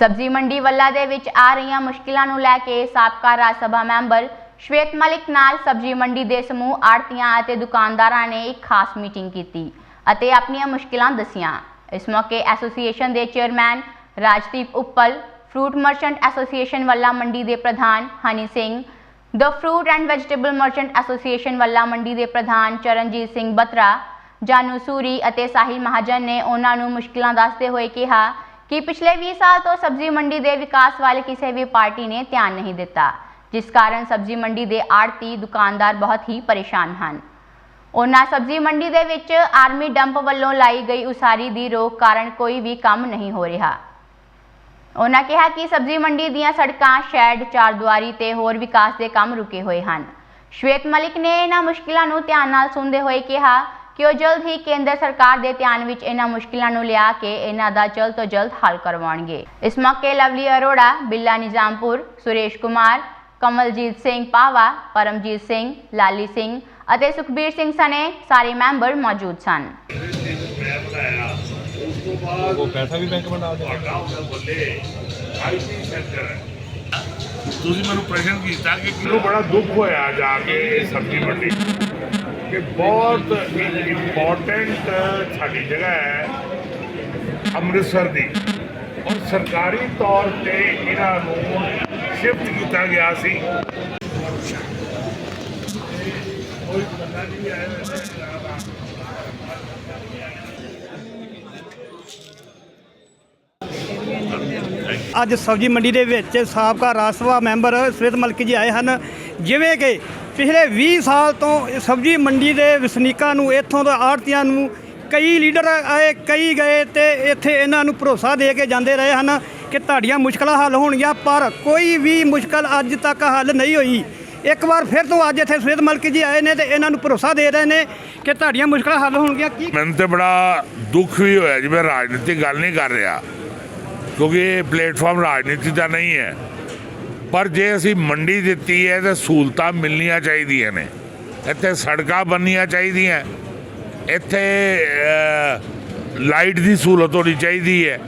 ਸਬਜ਼ੀ ਮੰਡੀ ਵੱਲਾ ਦੇ ਵਿੱਚ ਆ ਰਹੀਆਂ ਮੁਸ਼ਕਿਲਾਂ ਨੂੰ ਲੈ ਕੇ ਸਾਬਕਾ ਰਾਜ ਸਭਾ ਮੈਂਬਰ ਸ਼ਵੇਤ ਮਲਿਕ ਨਾਲ ਸਬਜ਼ੀ ਮੰਡੀ ਦੇ ਸਮੂਹ ਆੜਤੀਆਂ ਅਤੇ ਦੁਕਾਨਦਾਰਾਂ ਨੇ ਇੱਕ ਖਾਸ ਮੀਟਿੰਗ ਕੀਤੀ ਅਤੇ ਆਪਣੀਆਂ ਮੁਸ਼ਕਿਲਾਂ ਦੱਸੀਆਂ। ਇਸ ਮੌਕੇ ਐਸੋਸੀਏਸ਼ਨ ਦੇ chairman Rajdeep Uppal, fruit merchant association Vallah Mandi ਦੇ ਪ੍ਰਧਾਨ Honey Singh, the fruit and vegetable merchant association Vallah Mandi ਦੇ ਪ੍ਰਧਾਨ ਚਰਨਜੀਤ ਸਿੰਘ ਬਤਰਾ, ਜਾਨੂ ਸੂਰੀ ਅਤੇ ਸਾਹਿਲ ਮਹਾਜਨ ਨੇ ਉਹਨਾਂ ਨੂੰ ਮੁਸ਼ਕਿਲਾਂ ਦੱਸਦੇ ਹੋਏ ਕਿਹਾ ਕਿ ਪਿਛਲੇ 20 ਸਾਲ ਤੋਂ ਸਬਜ਼ੀ ਮੰਡੀ ਦੇ ਵਿਕਾਸ ਵੱਲ ਕਿਸੇ ਵੀ ਪਾਰਟੀ ਨੇ ਧਿਆਨ ਨਹੀਂ ਦਿੱਤਾ, ਜਿਸ ਕਾਰਨ ਸਬਜ਼ੀ ਮੰਡੀ ਦੇ ਆੜਤੀ ਦੁਕਾਨਦਾਰ ਬਹੁਤ ਹੀ ਪਰੇਸ਼ਾਨ ਹਨ। ਉਹਨਾਂ ਸਬਜ਼ੀ ਮੰਡੀ ਦੇ ਵਿੱਚ ਆਰਮੀ ਡੰਪ ਵੱਲੋਂ ਲਾਈ ਗਈ ਉਸਾਰੀ ਦੀ ਰੋਕ ਕਾਰਨ ਕੋਈ ਵੀ ਕੰਮ ਨਹੀਂ ਹੋ ਰਿਹਾ। ਉਹਨਾਂ ਕਿਹਾ ਕਿ ਸਬਜ਼ੀ ਮੰਡੀ ਦੀਆਂ ਸੜਕਾਂ, ਸ਼ੈਡ, ਚਾਰਦੁਆਰੀ ਤੇ ਹੋਰ ਵਿਕਾਸ ਦੇ ਕੰਮ ਰੁਕੇ ਹੋਏ ਹਨ। ਸ਼ਵੇਤ ਮਲਿਕ ਨੇ ਇਹਨਾਂ ਮੁਸ਼ਕਿਲਾਂ ਨੂੰ ਧਿਆਨ ਨਾਲ ਸੁਣਦੇ ਹੋਏ ਕਿਹਾ ਕਿ ਉਹ ਜਲਦ ਹੀ ਕੇਂਦਰ ਸਰਕਾਰ ਦੇ ਧਿਆਨ ਵਿੱਚ ਇਹਨਾਂ ਮੁਸ਼ਕਿਲਾਂ ਨੂੰ ਲਿਆ ਕੇ ਇਹਨਾਂ ਦਾ ਜਲਦ ਤੋਂ ਜਲਦ ਹੱਲ ਕਰਵਾਉਣਗੇ। ਇਸ ਮੌਕੇ ਲਵਲੀ ਅਰੋੜਾ ਬਿੱਲਾ ਨਿਜ਼ਾਮਪੁਰ ਸੁਰੇਸ਼ ਕੁਮਾਰ ਕਮਲਜੀਤ ਸਿੰਘ ਪਾਵਾ ਪਰਮਜੀਤ ਸਿੰਘ ਲਾਲੀ ਸਿੰਘ ਅਤੇ ਸੁਖਬੀਰ ਸਿੰਘ ਸਨੇ ਸਾਰੇ ਮੈਂਬਰ ਮੌਜੂਦ ਸਨ। ਉਹ ਪੈਸਾ ਵੀ ਬੈਂਕ ਬਣਾ ਦੇ ਤੁਸੀਂ ਮੈਨੂੰ ਪ੍ਰਸ਼ਨ ਕੀਤਾ ਕਿ ਮੈਨੂੰ ਬੜਾ ਦੁੱਖ ਹੋਇਆ ਜਾ ਕੇ ਸਬਜ਼ੀ ਮੰਡੀ ਕਿ ਬਹੁਤ ਇੰਪੋਰਟੈਂਟ ਸਾਡੀ ਜਗ੍ਹਾ ਹੈ ਅੰਮ੍ਰਿਤਸਰ ਦੀ। ਔਰ ਸਰਕਾਰੀ ਤੌਰ ਤੇ ਇਹਨਾਂ ਨੂੰ ਸ਼ਿਫਟ ਕੀਤਾ ਗਿਆ ਸੀ। ਕੋਈ ਬੰਦਾ ਨਹੀਂ ਆਇਆ ਅੱਜ ਸਬਜ਼ੀ ਮੰਡੀ ਦੇ ਵਿੱਚ ਸਾਬਕਾ ਰਾਜ ਸਭਾ ਮੈਂਬਰ ਸ੍ਰੀਤ ਮਲਕੀ ਜੀ ਆਏ ਹਨ। ਜਿਵੇਂ ਕਿ ਪਿਛਲੇ 20 ਸਾਲ ਤੋਂ ਸਬਜ਼ੀ ਮੰਡੀ ਦੇ ਵਸਨੀਕਾਂ ਨੂੰ, ਇੱਥੋਂ ਦੇ ਆੜਤੀਆਂ ਨੂੰ ਕਈ ਲੀਡਰ ਆਏ, ਕਈ ਗਏ ਤੇ ਇੱਥੇ ਇਹਨਾਂ ਨੂੰ ਭਰੋਸਾ ਦੇ ਕੇ ਜਾਂਦੇ ਰਹੇ ਹਨ ਕਿ ਤੁਹਾਡੀਆਂ ਮੁਸ਼ਕਲਾਂ ਹੱਲ ਹੋਣਗੀਆਂ, ਪਰ ਕੋਈ ਵੀ ਮੁਸ਼ਕਲ ਅੱਜ ਤੱਕ ਹੱਲ ਨਹੀਂ ਹੋਈ। ਇੱਕ ਵਾਰ ਫਿਰ ਤੋਂ ਅੱਜ ਇੱਥੇ ਸ੍ਰੀਤ ਮਲਕੀ ਜੀ ਆਏ ਨੇ ਤੇ ਇਹਨਾਂ ਨੂੰ ਭਰੋਸਾ ਦੇ ਰਹੇ ਨੇ ਕਿ ਤੁਹਾਡੀਆਂ ਮੁਸ਼ਕਲਾਂ ਹੱਲ ਹੋਣਗੀਆਂ। ਕੀ ਮੈਨੂੰ ਤੇ ਬੜਾ ਦੁੱਖ ਵੀ ਹੋਇਆ ਜੀ, ਮੈਂ ਰਾਜਨੀਤਿਕ ਗੱਲ ਨਹੀਂ ਕਰ ਰਿਹਾ, ਕਿਉਂਕਿ ਇਹ ਪਲੇਟਫਾਰਮ ਰਾਜਨੀਤੀ ਦਾ ਨਹੀਂ ਹੈ। ਪਰ ਜੇ ਅਸੀਂ ਮੰਡੀ ਦਿੱਤੀ ਹੈ ਤਾਂ ਸਹੂਲਤਾਂ ਮਿਲਣੀਆਂ ਚਾਹੀਦੀਆਂ ਨੇ। ਇੱਥੇ ਸੜਕਾਂ ਬਣਨੀਆਂ ਚਾਹੀਦੀਆਂ। ਇੱਥੇ ਲਾਈਟ ਦੀ ਸਹੂਲਤ ਹੋਣੀ ਚਾਹੀਦੀ ਹੈ।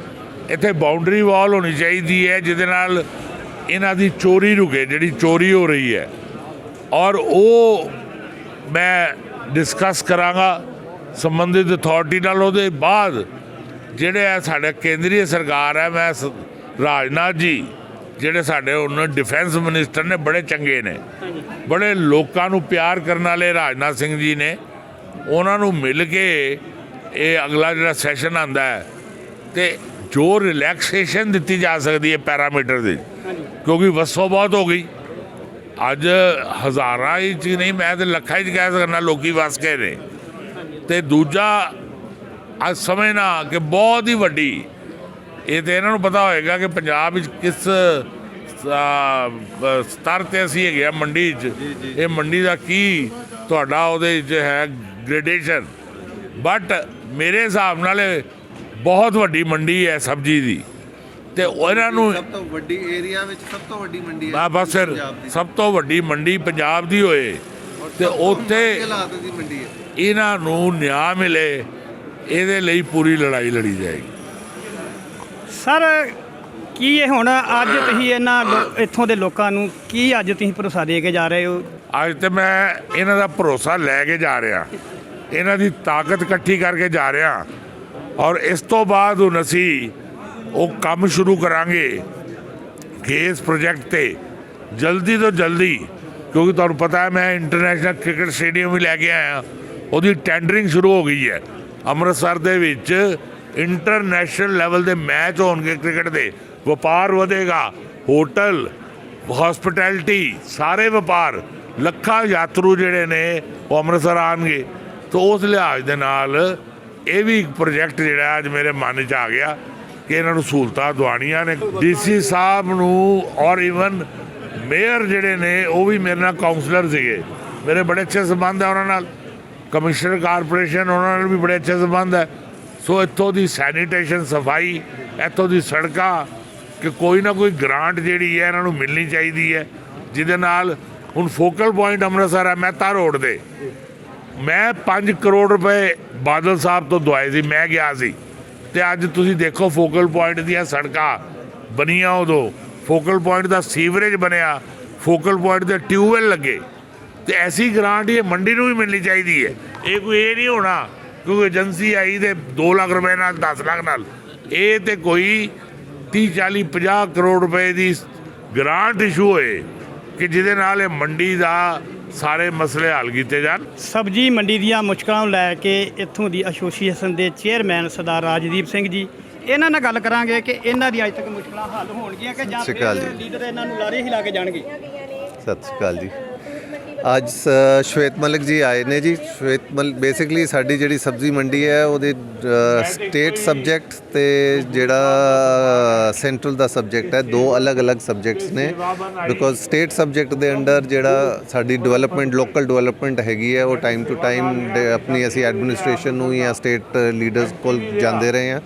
ਇੱਥੇ ਬਾਉਂਡਰੀ ਵਾਲ ਹੋਣੀ ਚਾਹੀਦੀ ਹੈ, ਜਿਹਦੇ ਨਾਲ ਇਹਨਾਂ ਦੀ ਚੋਰੀ ਰੁਕੇ, ਜਿਹੜੀ ਚੋਰੀ ਹੋ ਰਹੀ ਹੈ। ਔਰ ਉਹ ਮੈਂ ਡਿਸਕਸ ਕਰਾਂਗਾ ਸੰਬੰਧਿਤ ਅਥਾਰਟੀ ਨਾਲ। ਉਹਦੇ ਬਾਅਦ ਜਿਹੜੇ ਆ ਸਾਡੇ ਕੇਂਦਰੀ ਸਰਕਾਰ ਹੈ, ਮੈਂ ਰਾਜਨਾਥ ਜੀ ਜਿਹੜੇ ਸਾਡੇ ਹੁਣ ਡਿਫੈਂਸ ਮਿਨਿਸਟਰ ਨੇ ਬੜੇ ਚੰਗੇ ਨੇ। ਬੜੇ ਲੋਕਾਂ ਨੂੰ ਪਿਆਰ ਕਰਨ ਵਾਲੇ ਰਾਜਨਾਥ ਸਿੰਘ ਜੀ ਨੇ। ਉਹਨਾਂ ਨੂੰ ਮਿਲ ਕੇ ਇਹ ਅਗਲਾ ਜਿਹੜਾ ਸੈਸ਼ਨ ਆਂਦਾ ਹੈ, ਤੇ ਜੋ ਰਿਲੈਕਸੇਸ਼ਨ ਦਿੱਤੀ ਜਾ ਸਕਦੀ ਹੈ ਪੈਰਾਮੀਟਰ ਦੀ, ਕਿਉਂਕਿ ਵਸੋਂ ਬਹੁਤ ਹੋ ਗਈ। ਅੱਜ ਹਜ਼ਾਰਾਂ ਹੀ ਚ ਨਹੀਂ, ਮੈਂ ਤੇ ਲੱਖਾਂ ਹੀ ਚ ਕਹਿ ਸਕਦਾ, ਲੋਕੀ ਵਸ ਗਏ ਨੇ। ਤੇ ਦੂਜਾ, ਅੱਜ ਸਮਝਣਾ ਕਿ ਬਹੁਤ ਹੀ ਵੱਡੀ ਇਹ ਤੇ ਇਹਨਾਂ ਨੂੰ ਪਤਾ ਹੋਏਗਾ ਕਿ ਪੰਜਾਬ ਵਿੱਚ ਕਿਸ ਸਤਰ ਤੇ ਅਸੀਂ ਹੈਗੇ ਆ ਮੰਡੀ 'ਚ। ਇਹ ਮੰਡੀ ਦਾ ਕੀ ਤੁਹਾਡਾ ਉਹਦੇ 'ਚ ਹੈ ਗ੍ਰੇਡੇਸ਼ਨ ਬਟ ਮੇਰੇ ਹਿਸਾਬ ਨਾਲ ਬਹੁਤ ਵੱਡੀ ਮੰਡੀ ਹੈ ਸਬਜ਼ੀ ਦੀ। ਤੇ ਉਹਨਾਂ ਨੂੰ ਸਭ ਤੋਂ ਵੱਡੀ ਏਰੀਆ ਵਿੱਚ ਸਭ ਤੋਂ ਵੱਡੀ ਮੰਡੀ ਹੈ ਬਾ ਬਸ ਫਿਰ ਪੰਜਾਬ ਦੀ। ਸਭ ਤੋਂ ਵੱਡੀ ਮੰਡੀ ਪੰਜਾਬ ਦੀ ਹੋਏ। ਤੇ ਉੱਥੇ ਇਹਨਾਂ ਨੂੰ ਨਿਆਂ ਮਿਲੇ ਇਹਦੇ ਲਈ ਪੂਰੀ ਲੜਾਈ ਲੜੀ ਜਾਏਗੀ। ਸਰ, ਕੀ ਇਹ ਹੁਣ ਅੱਜ ਤੁਸੀਂ ਇਹਨਾਂ ਲੋ- ਇੱਥੋਂ ਦੇ ਲੋਕਾਂ ਨੂੰ ਕੀ ਅੱਜ ਤੁਸੀਂ ਭਰੋਸਾ ਦੇ ਕੇ ਜਾ ਰਹੇ ਹੋ? ਅੱਜ ਤੇ ਮੈਂ ਇਹਨਾਂ ਦਾ ਭਰੋਸਾ ਲੈ ਕੇ ਜਾ ਰਿਹਾ। ਇਹਨਾਂ ਦੀ ਤਾਕਤ ਇਕੱਠੀ ਕਰਕੇ ਜਾ ਰਿਹਾ। ਔਰ ਇਸ ਤੋਂ ਬਾਅਦ ਹੁਣ ਅਸੀਂ ਉਹ ਕੰਮ ਸ਼ੁਰੂ ਕਰਾਂਗੇ ਕਿ ਇਸ ਪ੍ਰੋਜੈਕਟ ਤੇ, ਜਲਦੀ ਤੋਂ ਜਲਦੀ। ਕਿਉਂਕਿ ਤੁਹਾਨੂੰ ਪਤਾ ਹੈ, ਮੈਂ ਇੰਟਰਨੈਸ਼ਨਲ ਕ੍ਰਿਕਟ ਸਟੇਡੀਅਮ ਵੀ ਲੈ ਕੇ ਆਇਆ। ਉਹਦੀ ਟੈਂਡਰਿੰਗ ਸ਼ੁਰੂ ਹੋ ਗਈ ਹੈ। ਅੰਮ੍ਰਿਤਸਰ ਦੇ ਵਿੱਚ ਇੰਟਰਨੈਸ਼ਨਲ ਲੈਵਲ ਦੇ ਮੈਚ ਹੋਣਗੇ ਕ੍ਰਿਕਟ ਦੇ। ਵਪਾਰ ਵਧੇਗਾ, ਹੋਟਲ ਹਸਪਿਟੈਲਿਟੀ ਸਾਰੇ ਵਪਾਰ, ਲੱਖਾਂ ਯਾਤਰੂ ਜਿਹੜੇ ਨੇ ਉਹ ਅੰਮ੍ਰਿਤਸਰ ਆਣਗੇ ਤਾਂ ਉਸ ਲਿਹਾਜ਼ ਦੇ ਨਾਲ ਇਹ ਵੀ ਇੱਕ ਪ੍ਰੋਜੈਕਟ ਜਿਹੜਾ ਅੱਜ ਮੇਰੇ ਮਨ 'ਚ ਆ ਗਿਆ ਕਿ ਇਹਨਾਂ ਨੂੰ ਸਹੂਲਤਾਂ ਦਵਾਣੀਆਂ ਨੇ। ਡੀਸੀ ਸਾਹਿਬ ਨੂੰ ਔਰ ਇਵਨ ਮੇਅਰ ਜਿਹੜੇ ਨੇ, ਉਹ ਵੀ ਮੇਰੇ ਨਾਲ ਕਾਉਂਸਲਰ ਸੀਗੇ। ਮੇਰੇ ਬੜੇ ਅੱਛੇ ਸੰਬੰਧ ਹੈ ਉਹਨਾਂ ਨਾਲ। ਕਮਿਸ਼ਨਰ ਕਾਰਪੋਰੇਸ਼ਨ ਉਹਨਾਂ ਨਾਲ ਵੀ ਬੜੇ ਅੱਛੇ ਸੰਬੰਧ ਹੈ ਸੋ ਇੱਥੋਂ ਦੀ ਸੈਨੀਟੇਸ਼ਨ ਸਫ਼ਾਈ, ਇੱਥੋਂ ਦੀ ਸੜਕਾਂ, ਕਿ ਕੋਈ ਨਾ ਕੋਈ ਗ੍ਰਾਂਟ ਜਿਹੜੀ ਹੈ, ਇਹਨਾਂ ਨੂੰ ਮਿਲਣੀ ਚਾਹੀਦੀ ਹੈ, ਜਿਹਦੇ ਨਾਲ ਹੁਣ ਫੋਕਲ ਪੁਆਇੰਟ ਅੰਮ੍ਰਿਤਸਰ ਹੈ, ਮਹਿਤਾ ਰੋਡ ਦੇ। ਮੈਂ 5 ਕਰੋੜ ਰੁਪਏ ਬਾਦਲ ਸਾਹਿਬ ਤੋਂ ਦਵਾਏ ਸੀ, ਮੈਂ ਗਿਆ ਸੀ। ਤੇ ਅੱਜ ਤੁਸੀਂ ਦੇਖੋ ਫੋਕਲ ਪੁਆਇੰਟ ਦੀਆਂ ਸੜਕਾਂ ਬਣੀਆਂ ਉਦੋਂ। ਫੋਕਲ ਪੁਆਇੰਟ ਦਾ ਸੀਵਰੇਜ ਬਣਿਆ, ਫੋਕਲ ਪੁਆਇੰਟ ਦੇ ਟਿਊਬਵੈਲ ਲੱਗੇ। ਤੇ ਐਸੀ ਗ੍ਰਾਂਟ ਇਹ ਮੰਡੀ ਨੂੰ ਵੀ ਮਿਲਣੀ ਚਾਹੀਦੀ ਹੈ। ਇਹ ਕੋਈ ਇਹ ਨਹੀਂ ਹੋਣਾ ਕਿਉਂਕਿ ਏਜੰਸੀ ਆਈ ਤੇ 2 ਲੱਖ ਰੁਪਏ ਨਾਲ 10 ਲੱਖ ਨਾਲ। ਇਹ ਤੇ ਕੋਈ 30 40 50 ਕਰੋੜ ਰੁਪਏ ਦੀ ਗ੍ਰਾਂਟ ਇਸ਼ੂ ਹੋਏ ਕਿ ਜਿਹਦੇ ਨਾਲ ਇਹ ਮੰਡੀ ਦਾ ਸਾਰੇ ਮਸਲੇ ਹੱਲ ਕੀਤੇ ਜਾਣ। ਸਬਜੀ ਮੰਡੀ ਦੀਆਂ ਮੁਸ਼ਕਲਾਂ ਨੂੰ ਲੈ ਕੇ ਇੱਥੋਂ ਦੀ ਐਸੋਸੀਏਸ਼ਨ ਦੇ ਚੇਅਰਮੈਨ ਸਰਦਾਰ ਰਾਜਦੀਪ ਸਿੰਘ ਜੀ ਇਹਨਾਂ ਨਾਲ ਗੱਲ ਕਰਾਂਗੇ ਕਿ ਇਹਨਾਂ ਦੀ ਅੱਜ ਤੱਕ ਮੁਸ਼ਕਲਾਂ ਹੱਲ ਹੋਣਗੀਆਂ ਕਿ ਜਾਂ ਫਿਰ ਜੀ। ਲੀਡਰ ਇਹਨਾਂ ਨੂੰ ਲਾਰੇ ਹੀ ਲਾ ਕੇ ਜਾਣਗੇ। ਸਤਿ ਸ਼੍ਰੀ ਅਕਾਲ ਜੀ। ਅੱਜ ਸ- ਸ਼ਵੇਤ ਮਲਿਕ ਜੀ ਆਏ ਨੇ ਜੀ। ਸ਼ਵੇਤ ਮਲ ਬੇਸਿਕਲੀ ਸਾਡੀ ਜਿਹੜੀ ਸਬਜ਼ੀ ਮੰਡੀ ਹੈ, ਉਹਦੇ ਸਟੇਟ ਸਬਜੈਕਟ ਤੇ ਜਿਹੜਾ ਸੈਂਟਰਲ ਦਾ ਸਬਜੈਕਟ ਹੈ, ਦੋ ਅਲੱਗ-ਅਲੱਗ ਸਬਜੈਕਟਸ ਨੇ। ਬਿਕੋਜ਼ ਸਟੇਟ ਸਬਜੈਕਟ ਦੇ ਅੰਡਰ ਜਿਹੜਾ ਸਾਡੀ ਡਿਵੈਲਪਮੈਂਟ ਲੋਕਲ ਡਿਵੈਲਪਮੈਂਟ ਹੈਗੀ ਹੈ, ਉਹ ਟਾਈਮ ਟੂ ਟਾਈਮ ਆਪਣੀ ਅਸੀਂ ਐਡਮਿਨਿਸਟ੍ਰੇਸ਼ਨ ਨੂੰ ਜਾਂ ਸਟੇਟ ਲੀਡਰਸ ਕੋਲ ਜਾਂਦੇ ਰਹੇ ਹਾਂ।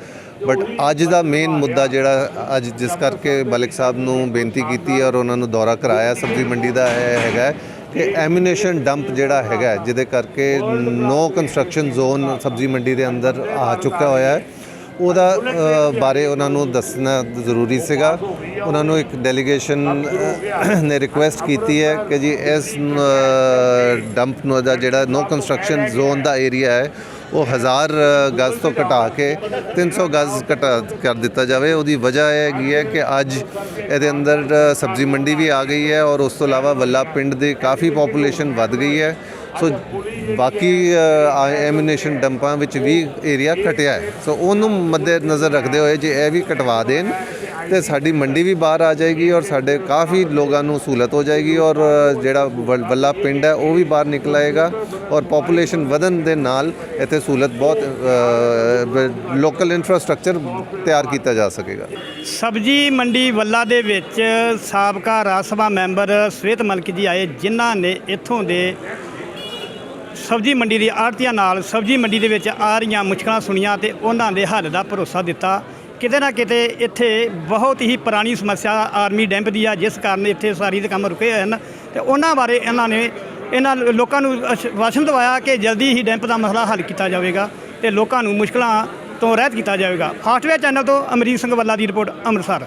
ਬਟ ਅੱਜ ਦਾ ਮੇਨ ਮੁੱਦਾ ਜਿਹੜਾ ਅੱਜ ਜਿਸ ਕਰਕੇ ਮਲਿਕ ਸਾਹਿਬ ਨੂੰ ਬੇਨਤੀ ਕੀਤੀ ਔਰ ਉਹਨਾਂ ਨੂੰ ਦੌਰਾ ਕਰਾਇਆ ਸਬਜ਼ੀ ਮੰਡੀ ਦਾ, ਇਹ ਹੈਗਾ ਕਿ ਐਮੂਨੇਸ਼ਨ ਡੰਪ ਜਿਹੜਾ ਹੈਗਾ ਜਿਹਦੇ ਕਰਕੇ ਨੋ ਕੰਸਟਰਕਸ਼ਨ ਜ਼ੋਨ ਸਬਜ਼ੀ ਮੰਡੀ ਦੇ ਅੰਦਰ ਆ ਚੁੱਕਾ ਹੋਇਆ ਹੈ। ਉਹਦਾ ਬਾਰੇ ਉਹਨਾਂ ਨੂੰ ਦੱਸਣਾ ਜ਼ਰੂਰੀ ਸੀਗਾ। ਉਹਨਾਂ ਨੂੰ ਇੱਕ ਡੈਲੀਗੇਸ਼ਨ ਨੇ ਰਿਕੁਐਸਟ ਕੀਤੀ ਹੈ ਕਿ ਜੀ ਇਸ ਡੰਪ ਨੂੰ ਦਾ ਜਿਹੜਾ ਨੋ ਕੰਸਟਰਕਸ਼ਨ ਜ਼ੋਨ ਦਾ ਏਰੀਆ ਹੈ ਉਹ 1000 ਗਜ਼ ਤੋਂ ਘਟਾ ਕੇ 300 ਗਜ਼ ਘਟਾ ਕਰ ਦਿੱਤਾ ਜਾਵੇ। ਉਹਦੀ ਵਜ੍ਹਾ ਇਹ ਹੈਗੀ ਹੈ ਕਿ ਅੱਜ ਇਹਦੇ ਅੰਦਰ ਸਬਜ਼ੀ ਮੰਡੀ ਵੀ ਆ ਗਈ ਹੈ ਔਰ ਉਸ ਤੋਂ ਇਲਾਵਾ ਵੱਲਾ ਪਿੰਡ ਦੀ ਕਾਫੀ ਪੋਪੂਲੇਸ਼ਨ ਵੱਧ ਗਈ ਹੈ। ਸੋ ਬਾਕੀ ਐਮੂਨੇਸ਼ਨ ਡੰਪਾਂ ਵਿੱਚ ਵੀ ਏਰੀਆ ਘਟਿਆ ਹੈ। ਸੋ ਉਹਨੂੰ ਮੱਦੇ ਨਜ਼ਰ ਰੱਖਦੇ ਹੋਏ ਜੇ ਇਹ ਵੀ ਘਟਵਾ ਦੇਣ ਤੇ ਸਾਡੀ ਮੰਡੀ ਵੀ ਬਾਹਰ ਆ ਜਾਏਗੀ ਔਰ ਸਾਡੇ ਕਾਫੀ ਲੋਕਾਂ ਨੂੰ ਸਹੂਲਤ ਹੋ ਜਾਏਗੀ ਔਰ ਜਿਹੜਾ ਵੱਲ- ਵੱਲਾ ਪਿੰਡ ਹੈ, ਉਹ ਵੀ ਬਾਹਰ ਨਿਕਲ ਆਏਗਾ ਔਰ ਪੋਪੂਲੇਸ਼ਨ ਵਧਣ ਦੇ ਨਾਲ ਇੱਥੇ ਸਹੂਲਤ ਬਹੁਤ ਲੋਕਲ ਇਨਫਰਾਸਟ੍ਰਕਚਰ ਤਿਆਰ ਕੀਤਾ ਜਾ ਸਕੇਗਾ। ਸਬਜੀ ਮੰਡੀ ਵੱਲਾ ਦੇ ਵਿੱਚ ਸਾਬਕਾ ਰਾਜ ਸਭਾ ਮੈਂਬਰ ਸਵੇਤ ਮਲਕ ਜੀ ਆਏ, ਜਿਨ੍ਹਾਂ ਨੇ ਇੱਥੋਂ ਦੇ ਸਬਜੀ ਮੰਡੀ ਦੀ ਆੜਤੀਆਂ ਨਾਲ ਸਬਜੀ ਮੰਡੀ ਦੇ ਵਿੱਚ ਆ ਰਹੀਆਂ ਮੁਸ਼ਕਲਾਂ ਸੁਣੀਆਂ ਤੇ ਉਹਨਾਂ ਦੇ ਹੱਲ ਦਾ ਭਰੋਸਾ ਦਿੱਤਾ। ਕਿਤੇ ਨਾ ਕਿਤੇ ਇੱਥੇ ਬਹੁਤ ਹੀ ਪੁਰਾਣੀ ਸਮੱਸਿਆ ਆਰਮੀ ਡੈਂਪ ਦੀ ਆ, ਜਿਸ ਕਾਰਨ ਇੱਥੇ ਸਾਰੀ ਦੇ ਕੰਮ ਰੁਕੇ ਹੋਏ ਹਨ। ਤੇ ਉਹਨਾਂ ਬਾਰੇ ਇਹਨਾਂ ਨੇ, ਇਹਨਾਂ ਲੋਕਾਂ ਨੂੰ ਆਸ਼ਵਾਸਨ ਦਵਾਇਆ ਕਿ ਜਲਦੀ ਹੀ ਡੈਂਪ ਦਾ ਮਸਲਾ ਹੱਲ ਕੀਤਾ ਜਾਵੇਗਾ ਤੇ ਲੋਕਾਂ ਨੂੰ ਮੁਸ਼ਕਲਾਂ ਤੋਂ ਰਹਿਤ ਕੀਤਾ ਜਾਵੇਗਾ। ਫਾਸਟਵੇਅਰ ਚੈਨਲ ਤੋਂ ਅਮਰੀਤ ਸਿੰਘ ਵੱਲਾ ਦੀ ਰਿਪੋਰਟ, ਅੰਮ੍ਰਿਤਸਰ।